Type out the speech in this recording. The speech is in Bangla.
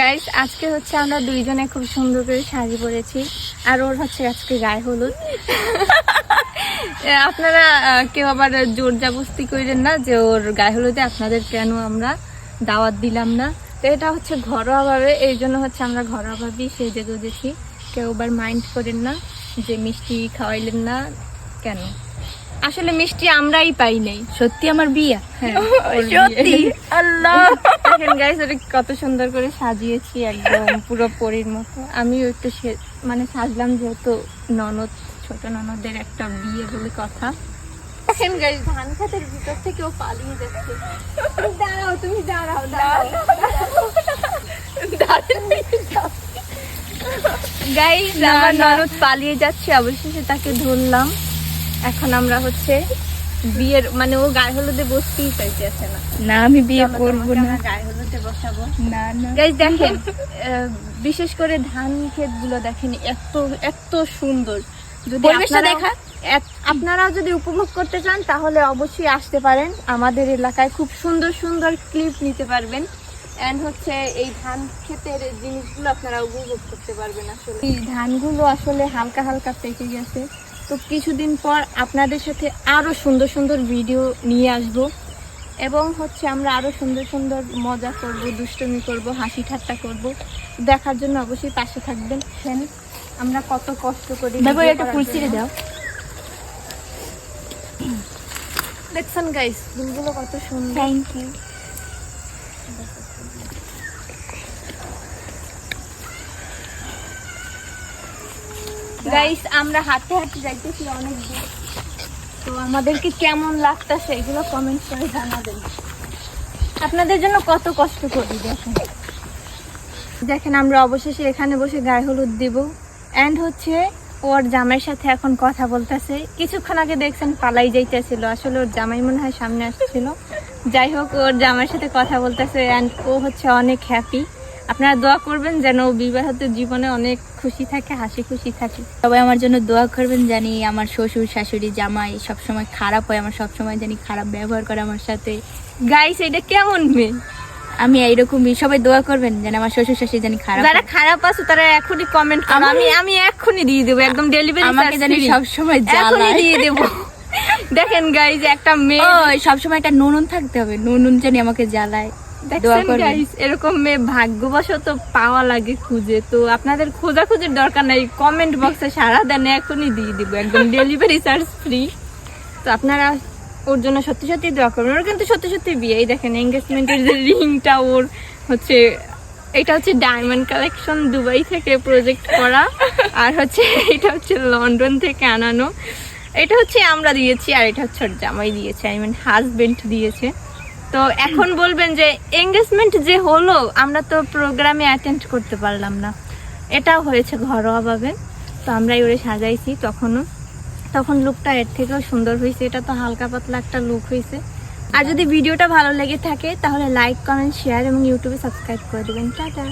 গাইস আজকে হচ্ছে আমরা দুইজনে খুব সুন্দর করে শাড়ি পরেছি। আর ওর হচ্ছে আজকে গায়ে হলুদ। আপনারা কেউ আবার জোর জাবস্তি করেন না যে ওর গায়ে হলুদে আপনাদের কেন আমরা দাওয়াত দিলাম না? তো এটা হচ্ছে ঘরোয়া ভাবে এই জন্য হচ্ছে আমরা ঘরোয়া ভাবেই সেজে গুজেছি। কেউ আবার মাইন্ড করেন না যে মিষ্টি খাওয়াইলেন না কেন? আসলে মিষ্টি আমরাই পাই নাই। সত্যি আমার বিয়ে? হ্যাঁ সত্যি? আল্লাহ! দেখেন গাইস এটা কত সুন্দর করে সাজিয়েছি একদম পুরো পরীর মতো। আমিও একটু মানে সাজলাম যেহেতু ননদ ছোট ননদের একটা বিয়ে বলে কথা। দেখেন গাইস ধান খাতের ভিতর থেকে ও পালিয়ে যাচ্ছে। দাঁড়াও তুমি দাঁড়াও দাঁড়াও। গাইস আমার ননদ পালিয়ে যাচ্ছে অবশেষে তাকে ধরলাম। এখন আমরা হচ্ছে বিয়ের মানে ও গায়ে হলুদে বসতেই চাইতেছে না। না আমি বিয়ে করব না। গায়ে হলুদে বসাবো। না না। গাইজ দেখেন বিশেষ করে ধান ক্ষেতগুলো দেখেন এত এত সুন্দর। যদি পরিবেশটা দেখা? আপনারাও যদি উপভোগ করতে চান তাহলে অবশ্যই আসতে পারেন। আমাদের এলাকায় খুব সুন্দর সুন্দর ক্লিপ নিতে পারবেন। এন্ড হচ্ছে এই ধান ক্ষেতের জিনিসগুলো আপনারা উপভোগ করতে পারবেন আসলে। এই ধানগুলো আসলে হালকা হালকা পেকে গেছে। তো কিছুদিন পর আপনাদের সাথে আরও সুন্দর সুন্দর ভিডিও নিয়ে আসব। এবং হচ্ছে আমরা আরও সুন্দর সুন্দর মজা করব দুষ্টুমি করব হাসি ঠাট্টা করব। দেখার জন্য অবশ্যই পাশে থাকবেন। ফ্রেন্ড আমরা কত কষ্ট করি দেখো একটা ফুল ছিঁড়ে দাও। দেখছেন গাইস ফুলগুলো কত সুন্দর। থ্যাংক ইউ গাইস আমরা হাঁটতে হাঁটতে যাইতেছি অনেক দূর। তো আমাদেরকে কেমন লাগতাছে এগুলো কমেন্ট করে জানাবেন। আপনাদের জন্য কত কষ্ট করি, দেখেন। দেখেন, আমরা অবশেষে এখানে বসে গায়ে হলুদ দিব। এন্ড হচ্ছে, ওর জামাইয়ের সাথে এখন কথা বলতেছে। কিছুক্ষণ আগে দেখছেন পালাই যাইতেছিল। আসলে ওর জামাই মনে হয় সামনে আসছিল। যাই হোক, ওর জামাইয়ের সাথে কথা বলতেছে এন্ড ও হচ্ছে অনেক হ্যাপি আপনারা দোয়া করবেন যেন বিবাহিত জীবনে অনেক খুশি থাকে হাসি খুশি থাকে। সবাই আমার জন্য দোয়া করবেন জানি আমার শ্বশুর শাশুড়ি জামাই সবসময় খারাপ হয় আমার সবসময় জানি খারাপ ব্যবহার করে আমার সাথে। গাইস এটা কেমন মেয়ে? আমি এইরকমই সবাই দোয়া করবেন যেন আমার শ্বশুর শাশুড়ি জানি খারাপ যারা খারাপ আছে তারা এখনই কমেন্ট করো। আমি আমি এক্ষুনি দিয়ে দেবো একদম ডেলিভারি আমাকে জানি সবসময় এখনই জ্বালায় দিয়ে দেবো। দেখেন গাইজ একটা মেয়ে সবসময় একটা নুনুন থাকতে হবে। নুনুন জানি আমাকে জ্বালায়। এরকম মেয়ে ভাগ্যবশত পাওয়া লাগে খুঁজে। তো আপনাদের খোঁজাখুঁজির দরকার নাই কমেন্ট বক্সে সারা দেন এখনই দিয়ে দিব। একদম ডেলিভারি চার্জ ফ্রি তো আপনারা ওর জন্য সত্যি সত্যি দোয়া করবেন। ওর কিন্তু সত্যি সত্যি বিয়ে। এই দেখেন এঙ্গেজমেন্টের যে রিংটা ওর হচ্ছে এটা হচ্ছে ডায়মন্ড কালেকশন দুবাই থেকে প্রজেক্ট করা। আর হচ্ছে এটা হচ্ছে লন্ডন থেকে আনানো। এটা হচ্ছে আমরা দিয়েছি আর এটা হচ্ছে ওর জামাই দিয়েছে। আই মিন হাজবেন্ড দিয়েছে। তো এখন বলবেন যে এঙ্গেজমেন্ট যে হলো, আমরা তো প্রোগ্রামে অ্যাটেন্ড করতে পারলাম না। এটাও হয়েছে ঘরোয়াভাবে। তো আমরা ওরে সাজাইছি তখনও। তখন লুকটা এর থেকেও সুন্দর হয়েছে এটা তো হালকা পাতলা একটা লুক হয়েছে আর যদি ভিডিওটা ভালো লেগে থাকে, তাহলে লাইক কমেন্ট শেয়ার এবং ইউটিউবে সাবস্ক্রাইব করে দেবেন। টাটা!